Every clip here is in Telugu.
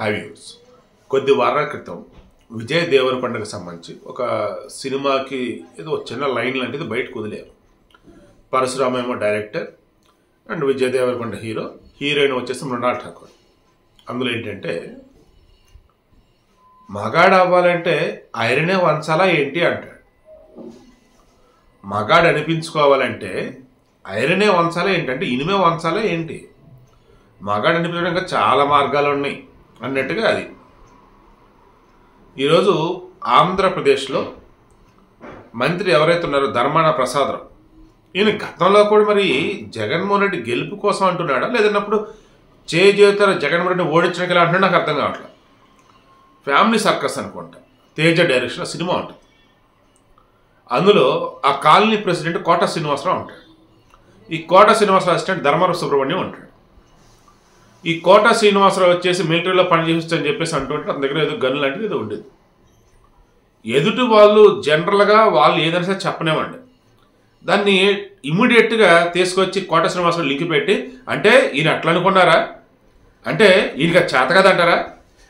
హైవ్యూస్ కొద్ది వారాల క్రితం విజయ్ దేవరకొండకు సంబంధించి ఒక సినిమాకి ఏదో చిన్న లైన్ లాంటిది బయటకు వదిలేరు. పరశురామ ఏమో director and Vijay Deverakonda hero heroine వచ్చేసి మృణాల్ ఠాకూర్. అందులో ఏంటంటే మగాడు అవ్వాలంటే ఐరనే వంచాలా ఏంటి? అంటాడు. మగాడు అనిపించుకోవాలంటే ఐరనే వంచాలా ఏంటంటే ఇనుమే వంచాలా ఏంటి? మగాడు అనిపించడానికి చాలా మార్గాలు ఉన్నాయి అన్నట్టుగా అది. ఈరోజు ఆంధ్రప్రదేశ్లో మంత్రి ఎవరైతే ఉన్నారో ధర్మాన ప్రసాదరావు ఈయన గతంలో కూడా మరి జగన్మోహన్ రెడ్డి గెలుపు కోసం అంటున్నాడా? లేదన్నప్పుడు చేజేతర జగన్మోహన్ రెడ్డి ఓడించడానికి ఎలా అంటున్నా నాకు అర్థం కావట్లేదు ఫ్యామిలీ సర్కస్ అనుకుంటా. తేజ డైరెక్షన్ సినిమా ఉంటుంది. అందులో ఆ కాలనీ ప్రెసిడెంట్ కోట శ్రీనివాసరావు ఉంటాడు. ఈ కోట శ్రీనివాసరావు అసిస్టెంట్ ధర్మారావు సుబ్రహ్మణ్యం ఉంటాడు. ఈ కోట శ్రీనివాసరావు వచ్చేసి మిలిటరీలో పనిచేస్తని చెప్పేసి అంటుంటే అతని దగ్గర ఏదో గన్ లాంటిది ఏదో ఉండేది. ఎదుటి వాళ్ళు జనరల్గా వాళ్ళు ఏదైనా సరే చెప్పనేవండి దాన్ని ఇమ్మీడియట్గా తీసుకొచ్చి కోట శ్రీనివాసరావు లింక్ పెట్టి అంటే ఈయన అట్లా అనుకున్నారా? అంటే ఈయనకి చేత చేత కదంటారా?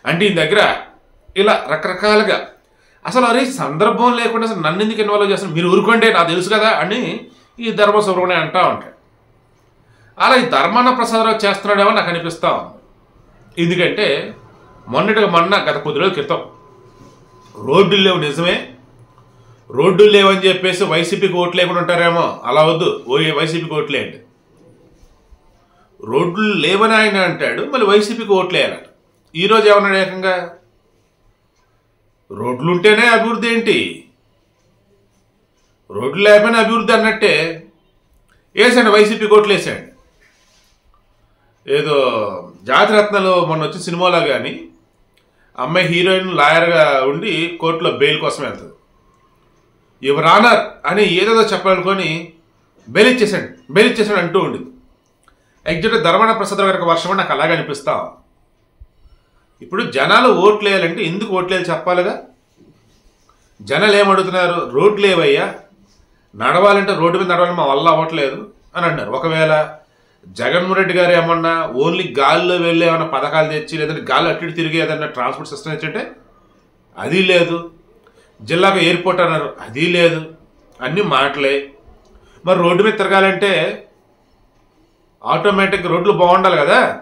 అంటే ఈయన దగ్గర ఇలా రకరకాలుగా అసలు అరే సందర్భం లేకుండా అసలు నన్ను ఎందుకు ఇన్వాల్వ్ చేస్తాను మీరు ఊరుకోండి నాకు తెలుసు కదా అని ఈ ధర్మ సుబ్రహ్మణ్యం అంటా ఉంటాడు. అలా ఈ ధర్మాన ప్రసాదరావు చేస్తున్నాడేమో నాకు అనిపిస్తా ఉంది. ఎందుకంటే మొన్నటిగా మొన్న గత కొద్ది రోజుల క్రితం రోడ్డులు లేవు నిజమే రోడ్డులు లేవని చెప్పేసి వైసీపీకి ఓట్లు లేకుండా ఉంటారేమో అలా వద్దు ఓ వైసీపీకి ఓట్లేయండి రోడ్లు లేవని ఆయన అంటాడు మళ్ళీ వైసీపీకి ఓట్లు వేయాలట ఈరోజు ఏమన్నాడు ఏకంగా? రోడ్లు ఉంటేనే అభివృద్ధి ఏంటి? రోడ్లు లేకపోయినా అభివృద్ధి అన్నట్టే వేసాడు వైసీపీకి ఓట్లు వేసాడు ఏదో జాతిరత్నాలు మొన్న వచ్చిన సినిమాలో కానీ అమ్మాయి హీరోయిన్ లాయర్గా ఉండి కోర్టులో బెయిల్ కోసం వెళ్తుంది. యువర్ ఆనర్ అని ఏదేదో చెప్పాలనుకొని బెయిల్ ఇచ్చేసాడు బెయిల్ ఇచ్చేసాడు అంటూ ఉండింది. ఎగ్జాక్ట్ ధర్మణ ప్రసాద్ గారికి వర్షం నాకు అలాగే అనిపిస్తా ఇప్పుడు జనాలు ఓట్లు వేయాలంటే ఎందుకు ఓట్లు వేయాలి చెప్పాలిగా? జనాలు ఏమడుగుతున్నారు రోడ్లు ఏవయ్యా నడవాలంటే రోడ్డు మీద నడవాలి మా వల్ల అవ్వట్లేదు అని అన్నారు. ఒకవేళ జగన్మోహన్ రెడ్డి గారు ఏమన్నా ఓన్లీ గాల్లో వెళ్ళి ఏమన్నా పథకాలు తెచ్చి లేదంటే గాలి అటు ఇటు తిరిగి ఏదన్నా ట్రాన్స్పోర్ట్ సిస్టమ్ తెచ్చంటే? అది లేదు. జిల్లాకు ఎయిర్పోర్ట్ అన్నారు. అది లేదు. అన్నీ మాటలే. మరి రోడ్డు మీద తిరగాలంటే ఆటోమేటిక్ రోడ్లు బాగుండాలి కదా?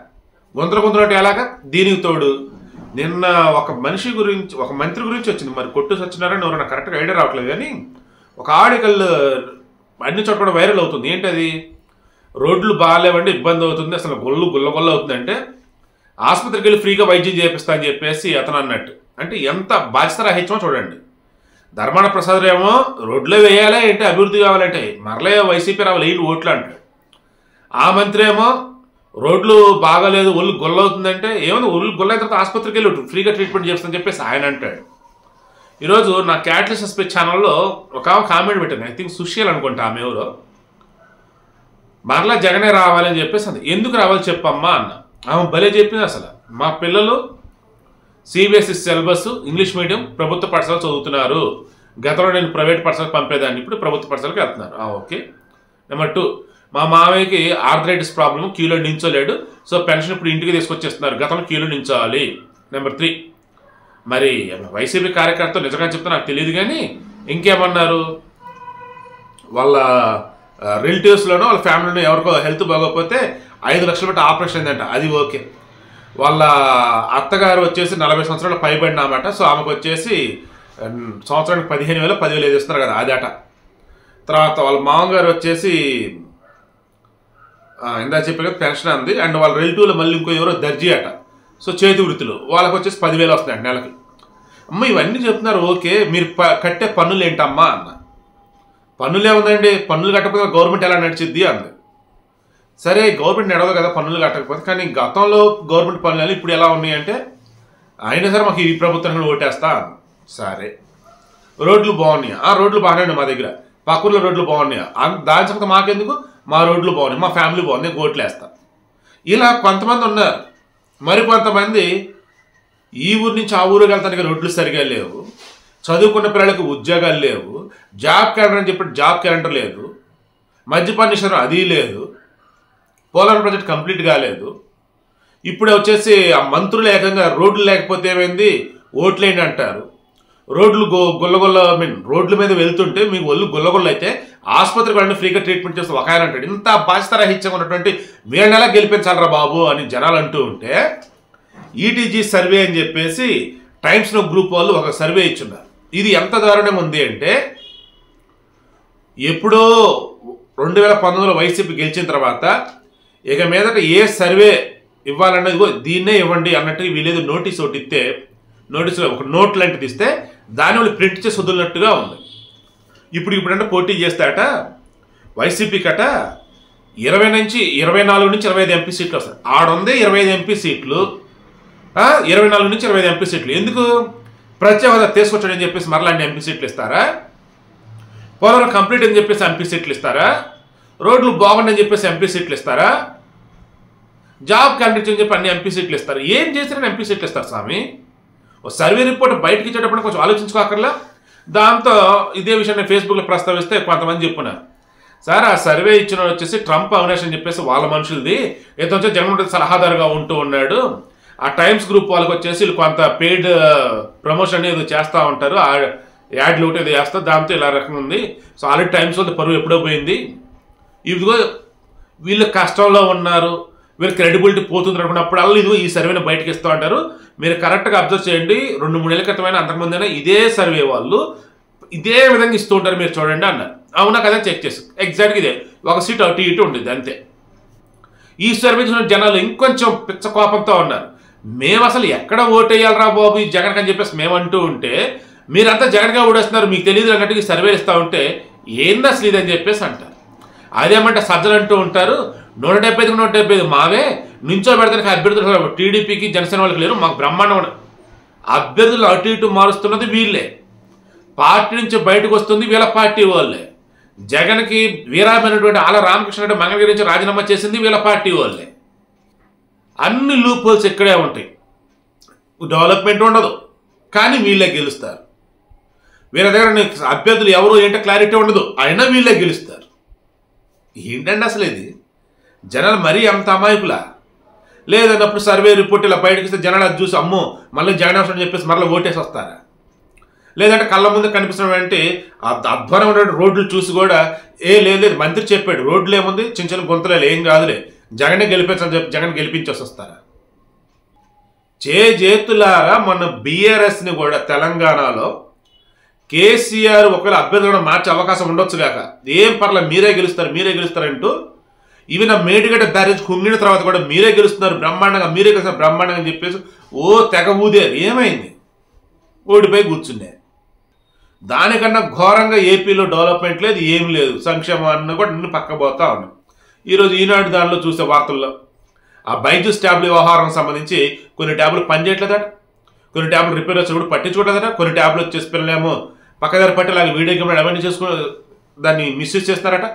గుంతలు గుంతలు ఎలాగా? దీనికి తోడు. నిన్న ఒక మనిషి గురించి ఒక మంత్రి గురించి వచ్చింది. మరి కొట్టు సత్యనారాయణ ఎవరైనా కరెక్ట్గా ఐడియా రావట్లేదు కానీ ఒక ఆర్టికల్ అన్ని చోట్ల వైరల్ అవుతుంది. ఏంటది? రోడ్లు బాగాలేవంటే ఇబ్బంది అవుతుంది. అసలు గొల్లు గుల్ల గొల్ల అవుతుందంటే ఆసుపత్రికి వెళ్ళి ఫ్రీగా వైద్యం చేపిస్తా అని చెప్పేసి అతను అన్నట్టు. అంటే ఎంత బాధ్యత రాహిత్యమో చూడండి. ధర్మాన ప్రసాద్ ఏమో రోడ్లే వేయాలి ఏంటి? అభివృద్ధి కావాలంటే మరలే వైసీపీ రావాలి. ఏంటి ఓట్లు అంటాడు ఆ మంత్రి ఏమో రోడ్లు బాగాలేదు ఒళ్ళు గొల్లవుతుందంటే ఏమైనా ఒళ్ళు గొల్లైన తర్వాత ఆసుపత్రికి వెళ్ళి ఫ్రీగా ట్రీట్మెంట్ చేస్తానని చెప్పేసి ఆయన అంటాడు. ఈరోజు నా క్యాట్లెస్ ఎస్పీ ఛానల్లో ఒక కామెంట్ పెట్టింది. ఐ థింక్ సుశీల్ అనుకుంటా ఆమె ఎవరో. మరలా జగనే రావాలని చెప్పేసి అంది. ఎందుకు రావాలి చెప్పమ్మా అన్న. ఆమె భలే చెప్పింది అసలు. మా పిల్లలు సిబిఎస్ఈ సిలబస్ ఇంగ్లీష్ మీడియం ప్రభుత్వ పాఠశాల చదువుతున్నారు. గతంలో నేను ప్రైవేట్ పాఠశాలకు పంపేదాన్ని ఇప్పుడు ప్రభుత్వ పాఠశాలకు వెళ్తున్నారు. ఓకే. నెంబర్ టూ మా మామయ్యకి ఆర్థరైటిస్ ప్రాబ్లం క్యూలో నించోలేడు. సో పెన్షన్ ఇప్పుడు ఇంటికి తీసుకొచ్చేస్తున్నారు. గతంలో క్యూలో నించాలి. నెంబర్ త్రీ మరి వైసీపీ కార్యకర్తలు నిజంగా చెప్తే నాకు తెలియదు కానీ ఇంకేమన్నారు? వాళ్ళ రిలేటివ్స్లోనో వాళ్ళ ఫ్యామిలీలో ఎవరికో హెల్త్ బాగోకపోతే ఐదు లక్షలు పెట్టి ఆపరేషన్ అయిందంట. అది ఓకే. వాళ్ళ అత్తగారు వచ్చేసి నలభై సంవత్సరాలు పైబడిన అన్నమాట. సో ఆమెకు వచ్చేసి సంవత్సరానికి పదిహేను వేలు పదివేలు ఏది ఇస్తున్నారు కదా అదట తర్వాత వాళ్ళ మామగారు వచ్చేసి ఆ, ఇందా చెప్పిన పెన్షన్ అంది. అండ్ వాళ్ళ రిలేటివ్లు మళ్ళీ ఇంకో ఎవరో దర్జీ అట. సో చేతి వృత్తులు. వాళ్ళకి వచ్చేసి పదివేలు వస్తున్నాయి నెలకి. అమ్మ ఇవన్నీ చెప్తున్నారు ఓకే. మీరు ప- కట్టే పన్నులు ఏంటమ్మా అన్న. పన్నులే ఉందండి. పన్నులు కట్టకపోతే గవర్నమెంట్ ఎలా నడిచిద్ది అంది. సరే గవర్నమెంట్ నడవదు కదా పన్నులు కట్టకపోతే. కానీ గతంలో గవర్నమెంట్ పన్నులు ఇప్పుడు ఎలా ఉన్నాయంటే అయినా సరే మాకు ఈ ప్రభుత్వం ఓటేస్తా అంది. సరే. రోడ్లు బాగున్నాయి? ఆ రోడ్లు బాగానే మా దగ్గర. పక్కూర్లో రోడ్లు బాగున్నాయి? దాని సంగతి మాకెందుకు? మా రోడ్లు బాగున్నాయి మా ఫ్యామిలీ బాగుంది ఓట్లు వేస్తా ఇలా కొంతమంది ఉన్నారు. మరి కొంతమంది ఈ ఊరు నుంచి ఆ ఊరికి వెళ్తానికి రోడ్లు సరిగా లేవు. చదువుకున్న పిల్లలకు ఉద్యోగాలు లేవు జాబ్ క్యాలెండర్ అని చెప్పి జాబ్ క్యాలెండర్ లేదు మద్యపాన నిషేధం అది లేదు పోలవరం ప్రాజెక్ట్ కంప్లీట్ కాలేదు. ఇప్పుడు వచ్చేసి ఆ మంత్రులు ఏకంగా రోడ్లు లేకపోతే ఏమైంది? ఓట్లేండి అంటారు? రోడ్లు గో గుల్లగొల్ల ఐ మీన్ రోడ్ల మీద వెళ్తుంటే మీకు ఒళ్ళు గుల్లగొల్ల అయితే ఆసుపత్రికి వెళ్ళండి ఫ్రీగా ట్రీట్మెంట్ చేస్తే ఒక ఆయన అంటాడు ఇంత బాధ్యతరహిత్యం ఉన్నటువంటి వీళ్ళని గెలిపించాలరా బాబు? అని జనాలు అంటూ ఉంటే ఈటీజీ సర్వే అని చెప్పేసి టైమ్స్ నో గ్రూప్ వాళ్ళు ఒక సర్వే ఇచ్చున్నారు. ఇది ఎంత దారుణం ఉంది అంటే ఎప్పుడో రెండు వేల పంతొమ్మిదిలో వైసీపీ గెలిచిన తర్వాత ఇక మీదట ఏ సర్వే ఇవ్వాలన్నది దీన్నే ఇవ్వండి అన్నట్టు వీళ్ళేదో నోటీస్ ఒకటి ఇస్తే నోటీసులో ఒక నోట్ లాంటిది ఇస్తే దాని వాళ్ళు ప్రింట్ చేసి వదిలినట్టుగా ఉంది. ఇప్పుడు ఇప్పుడంటే పోటీ చేస్తాట వైసీపీ కట ఇరవై నుంచి ఇరవై నాలుగు నుంచి ఇరవై ఐదు ఎంపీ సీట్లు వస్తాయి. ఆడుందే ఇరవై ఐదు ఎంపీ సీట్లు ఇరవై నాలుగు నుంచి ఇరవై ఐదు ఎంపీ సీట్లు. ఎందుకు? ప్రత్యేక హోదా తీసుకొచ్చాడని చెప్పేసి మరలా ఎంపీ సీట్లు ఇస్తారా? పోలవరం కంప్లీట్ అని చెప్పేసి ఎంపీ సీట్లు ఇస్తారా? రోడ్లు బాగుండని చెప్పేసి ఎంపీ సీట్లు ఇస్తారా? జాబ్ క్యాండిడేట్స్ అని చెప్పి అన్ని ఎంపీ సీట్లు ఇస్తారు. ఏం చేసినా ఎంపీ సీట్లు ఇస్తారు స్వామి. ఓ సర్వే రిపోర్ట్ బయటకి ఇచ్చేటప్పుడు కొంచెం ఆలోచించుకోకర్లా దాంతో ఇదే విషయాన్ని ఫేస్బుక్లో ప్రస్తావిస్తే కొంతమంది చెప్పున్నారు సార్ ఆ సర్వే ఇచ్చిన వచ్చేసి ట్రంప్ అవినాష్ అని చెప్పేసి వాళ్ళ మనుషులది. ఏదో వచ్చి జగన్మోహన్ సలహాదారుగా ఉంటూ ఉన్నాడు. ఆ టైమ్స్ గ్రూప్ వాళ్ళకి వచ్చేసి వీళ్ళు కొంత పెయిడ్ ప్రమోషన్ అనేది చేస్తూ ఉంటారు. ఆ యాడ్లు ఒకటి ఏదో చేస్తారు దాంతో ఇలా రకంగా ఉంది. సో ఆల్రెడీ టైమ్స్ వాళ్ళ పరువు ఎప్పుడో పోయింది. ఇదిగో వీళ్ళు కష్టంలో ఉన్నారు. వీళ్ళు క్రెడిబిలిటీ పోతుంది అనుకున్నప్పుడు అలా ఇదిగో ఈ సర్వేని బయటకి ఇస్తూ ఉంటారు. మీరు కరెక్ట్గా అబ్జర్వ్ చేయండి. రెండు మూడేళ్ళ క్రితమైన అంతకుముందైనా ఇదే సర్వే వాళ్ళు ఇదే విధంగా ఇస్తూ ఉంటారు మీరు చూడండి అన్నారు అవునా కదా చెక్ చేసి. ఎగ్జాక్ట్గా ఇదే. ఒక సీట్ అటు ఇటు ఉంటుంది అంతే. ఈ సర్వే చూసిన జనాలు ఇంకొంచెం పిచ్చ కోపంతో ఉన్నారు. మేము అసలు ఎక్కడ ఓటేయాలరా బాబు? ఈ జగన్ అని చెప్పేసి మేము అంటూ ఉంటే మీరంతా జగన్గా ఓడేస్తున్నారు మీకు తెలియదు అన్నట్టుగా సర్వే ఇస్తూ ఉంటే ఏంది అసలు ఇది అని చెప్పేసి అంటారు. అదేమంటే సజ్జలు అంటూ ఉంటారు నూట డెబ్బై ఐదుకు నూట డెబ్బై ఐదు మావే నుంచో పెడతానికి అభ్యర్థులు టీడీపీకి జనసేన వాళ్ళకి లేరు మాకు బ్రహ్మాండం అభ్యర్థులు అటు ఇటు మారుస్తున్నది వీళ్ళే. పార్టీ నుంచి బయటకు వస్తుంది వీళ్ళ పార్టీ వాళ్ళే. జగన్కి వీరామైనటువంటి ఆల రామకృష్ణ రెడ్డి మంగళగిరి నుంచి రాజీనామా చేసింది వీళ్ళ పార్టీ వాళ్ళే. అన్ని లూప్ హోల్స్ ఇక్కడే ఉంటాయి. డెవలప్మెంట్ ఉండదు. కానీ వీళ్ళే గెలుస్తారు. వీళ్ళ దగ్గర అభ్యర్థులు ఎవరు ఏంటో క్లారిటీ ఉండదు. అయినా వీళ్ళే గెలుస్తారు. ఏంటండి అసలు ఇది? జనాలు మరీ అంత అమాయకులా? లేదన్నప్పుడు సర్వే రిపోర్ట్ ఇలా బయటకు ఇస్తే జనాలు అది చూసి అమ్మో మళ్ళీ జగన్ అవసరం చెప్పేసి మళ్ళీ ఓటేసి వస్తారా? లేదంటే కళ్ళ ముందు కనిపిస్తున్నటువంటి ఆ అధ్వానమైన రోడ్లు చూసి కూడా ఏ లేదు మంత్రి చెప్పాడు రోడ్లు ఏముంది? చిన్న చిన్న గుంతలే ఏం కాదులే. జగన్ గెలిపించాలని చెప్పి జగన్ గెలిపించేసి వస్తారా చే చేతులారా మన బీఆర్ఎస్ని కూడా తెలంగాణలో కేసీఆర్ ఒకవేళ అభ్యర్థులను మార్చే అవకాశం ఉండొచ్చు కాక ఏం పర్లే మీరే గెలుస్తారు మీరే గెలుస్తారంటూ ఇవి నా మేడిగడ్డ బ్యారేజ్ కుంగిన తర్వాత కూడా మీరే గెలుస్తున్నారు బ్రహ్మాండంగా మీరే గెలుస్తున్నారు బ్రహ్మాండంగా అని చెప్పేసి ఓ తెగ ఊదారు. ఏమైంది? ఓడిపోయి కూర్చున్నారు దానికన్నా ఘోరంగా ఏపీలో డెవలప్మెంట్ లేదు ఏం లేదు. సంక్షేమం అన్న కూడా నిన్ను పక్కపోతా ఉన్నాయి ఈరోజు ఈనాడు దానిలో చూసే వార్తల్లో ఆ బైజూస్ ట్యాబ్ల వ్యవహారం సంబంధించి కొన్ని ట్యాబ్లు పనిచేయట్లేదట కొన్ని ట్యాబ్లు రిపేర్ వచ్చి కూడా పట్టించుకోవట్లేదట. కొన్ని ట్యాబ్లు వచ్చేసి పిల్లలేమో పక్కదారి పట్టి అలాగే వీడియో గేమ్ అవన్నీ చేసుకుని దాన్ని మిస్యూజ్ చేస్తున్నారట.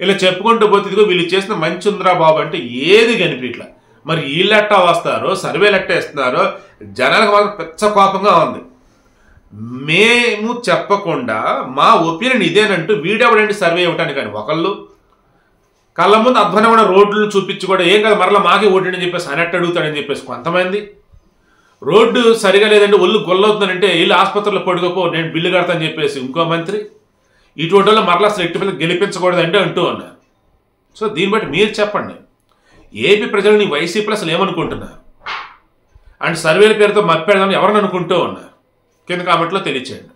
ఇలా చెప్పుకుంటూ పోతే ఇదిగో వీళ్ళు చేసిన మంచి ఉందిరా బాబు అంటే ఏది కనిపించట్లా. మరి వీళ్ళు ఎట్టా వస్తారో సర్వేలు ఎట్టా ఇస్తున్నారో జనాలకు మాత్రం పెచ్చ కోపంగా ఉంది. మేము చెప్పకుండా మా ఒపీనియన్ ఇదేనంటూ వీడెవడండి సర్వే ఇవ్వటానికి కానీ ఒకళ్ళు కళ్ళ ముందు అధ్వానమైన రోడ్లు చూపించి కూడా ఏం కదా మరలా మాకే ఓటండి అని చెప్పేసి అనట్టు అడుగుతాడని చెప్పేసి కొంతమంది రోడ్డు సరిగా లేదంటే ఒళ్ళు గొల్లవుతుందంటే వీళ్ళు ఆసుపత్రిలో పడుకోపో నేను బిల్లు కడతానని చెప్పేసి ఇంకో మంత్రి ఇటువంటి వాళ్ళు మరలా అసలు ఎట్టి పిల్లలు గెలిపించకూడదంటే అంటూ అన్నారు సో దీన్ని బట్టి మీరు చెప్పండి. ఏపీ ప్రజలని వైసీపీలో అసలు ఏమనుకుంటున్నారు? అండ్ సర్వేల పేరుతో మప్పెడదామని ఎవరిని అనుకుంటూ ఉన్నారు? కింద కామెంట్లో తెలియచేయండి.